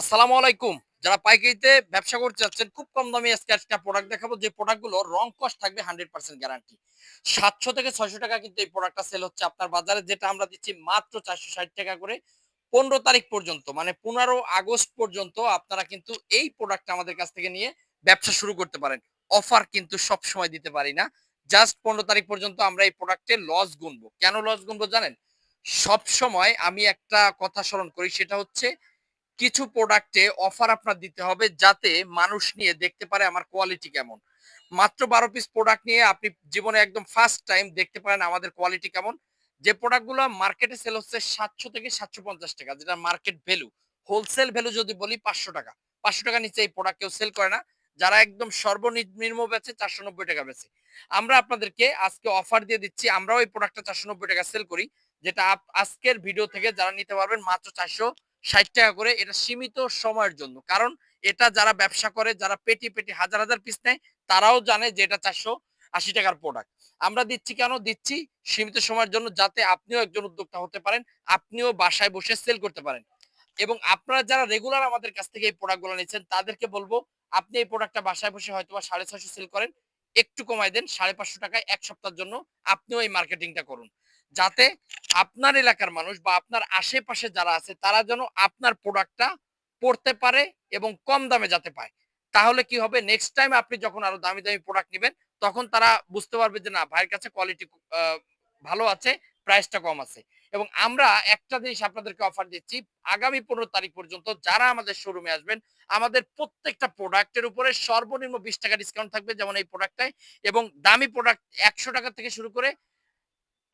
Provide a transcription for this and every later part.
আসসালামু আলাইকুম। যারা পাইকারিতে ব্যবসা করতে চাচ্ছেন খুব কম দামে আজকে প্রোডাক্ট দেখাবো। যে প্রোডাক্টগুলো রং কস্ট থাকবে হান্ড্রেড পার্সেন্ট গ্যারান্টি সাতশো থেকে ছয়শো টাকা কিন্তু এই প্রোডাক্টটা সেল হচ্ছে আপনার বাজারে, যেটা আমরা দিচ্ছি মাত্র চারশো ষাট টাকা করে পনেরো তারিখ পর্যন্ত মানে পনেরো আগস্ট পর্যন্ত আপনারা কিন্তু এই প্রোডাক্টটা আমাদের কাছ থেকে নিয়ে ব্যবসা শুরু করতে পারেন। অফার কিন্তু সব সময় দিতে পারি না। জাস্ট পনেরো তারিখ পর্যন্ত আমরা এই প্রোডাক্টে লস গুনবো। কেন লস গুনবো জানেন? সব সময় আমি একটা কথা স্মরণ করি, সেটা হচ্ছে কিছু প্রোডাক্টে অফার আপনার দিতে হবে যাতে মানুষ নিয়ে দেখতে পারে আমার কোয়ালিটি কেমন। মাত্র বারো পিস প্রোডাক্ট নিয়ে আপনি জীবনে একদম ফার্স্ট টাইম দেখতে পারেন আমাদের কোয়ালিটি কেমন। যে প্রোডাক্টগুলো মার্কেটে সেল হচ্ছে সাতশো থেকে সাতশো পঞ্চাশ টাকা, যেটা মার্কেট ভ্যালু হোলসেল ভ্যালু যদি বলি পাঁচশো টাকা। পাঁচশো টাকা নিচে এই প্রোডাক্ট কেউ সেল করে না। যারা একদম সর্বনিম্ন বেচে চারশো নব্বই টাকা বেচে। আমরা আপনাদেরকে আজকে অফার দিয়ে দিচ্ছি, আমরাও এই প্রোডাক্টটা চারশো নব্বই টাকা সেল করি, যেটা আজকের ভিডিও থেকে যারা নিতে পারবেন মাত্র চারশো ষাট টাকা করে এটা সীমিত সময়ের জন্য। কারণ এটা যারা ব্যবসা করে, যারা পেটি পেটি হাজার হাজার পিস নেয়, তারাও জানে যে এটা চারশো আশি টাকার প্রোডাক্ট আমরা দিচ্ছি কেন? দিচ্ছি সীমিত সময়ের জন্য যাতে আপনিও একজন উদ্যোক্তা হতে পারেন, আপনিও বাসায় বসে সেল করতে পারেন। এবং আপনারা যারা রেগুলার আমাদের কাছ থেকে এই প্রোডাক্টগুলো নিচ্ছেন, তাদেরকে বলব, আপনি এই প্রোডাক্টটা বাসায় বসে হয়তো বা সাড়ে ছয়শো সেল করেন, একটু কমাই দেন, সাড়ে পাঁচশো টাকায় এক সপ্তাহের জন্য আপনিও এই মার্কেটিংটা করুন। যাতে আপনার এলাকার মানুষ বা আপনার আশেপাশে যারা আছে, তারা যেন আপনার প্রোডাক্টটা পড়তে পারে এবং কম দামে যাতে পায়। তাহলে কি হবে? নেক্সট টাইম আপনি যখন আরও দামি দামি প্রোডাক্ট নেবেন, তখন তারা বুঝতে পারবে যে না, ভাইয়ের কাছে কোয়ালিটি ভালো আছে প্রাইসটা কম আছে। এবং আমরা একটা জিনিস আপনাদেরকে অফার দিচ্ছি, আগামী পনেরো তারিখ পর্যন্ত যারা আমাদের শোরুমে আসবেন, আমাদের প্রত্যেকটা প্রোডাক্টের উপরে সর্বনিম্ন বিশ টাকা ডিসকাউন্ট থাকবে যেমন এই প্রোডাক্টটায় এবং দামি প্রোডাক্ট একশো টাকা থেকে শুরু করে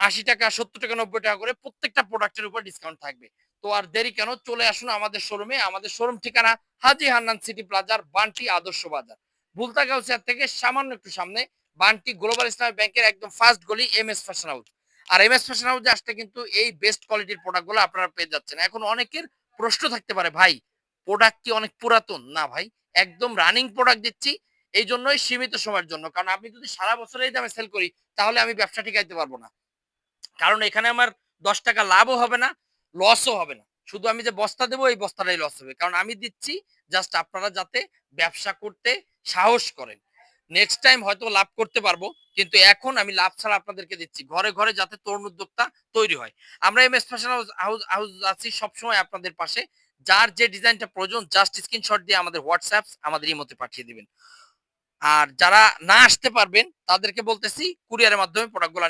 আশি টাকা, সত্তর টাকা, নব্বই টাকা করে প্রত্যেকটা প্রোডাক্টের উপর ডিসকাউন্ট থাকবে। তো আর দেরি কেন? চলে আসুন আমাদের শোরুমে আমাদের শোরুম ঠিকানা হাজি হান্নান সিটি প্লাজার বান্টি আদর্শ বাজার। ভুলতা গাউসিয়ার থেকে সামান্য একটু সামনে বান্টি গ্লোবাল ইসলামিক ব্যাংকের একদম ফার্স্ট গলি এম এস ফ্যাশন হাউস আর এম এস ফ্যাশন হাউসে আসতে কিন্তু এই বেস্ট কোয়ালিটির প্রোডাক্টগুলো আপনারা পেয়ে যাচ্ছেন। এখন অনেকের প্রশ্ন থাকতে পারে, ভাই প্রোডাক্ট কি অনেক পুরাতন? না ভাই, একদম রানিং প্রোডাক্ট দিচ্ছি এই জন্যই সীমিত সময়ের জন্য। কারণ আমি যদি সারা বছর এই দামে সেল করি, তাহলে আমি ব্যবসা টিকাইতে পারব না। কারণ এখানে আমার দশ টাকা লাভও হবে না লসও হবে না। শুধু আমি যে বস্তা দেবো, এই বস্তাটাই লস হবে। কারণ আমি দিচ্ছি জাস্ট আপনারা যাতে ব্যবসা করতে সাহস করেন। নেক্সট টাইম হয়তো লাভ করতে পারব, কিন্তু এখন আমি লাভ ছাড়া আপনাদেরকে দিচ্ছি। ঘরে ঘরে যাতে তরুণ উদ্যোক্তা তৈরি হয়। আমরা M S fashion house house আছি সবসময় আপনাদের পাশে। যার যে ডিজাইনটা প্রয়োজন জাস্ট স্ক্রিনশট দিয়ে আমাদের হোয়াটসঅ্যাপ আমাদের এই ইমোতে পাঠিয়ে দিবেন। আর যারা না আসতে পারবেন, তাদেরকে বলতেছি কুরিয়ারের মাধ্যমে প্রোডাক্টগুলো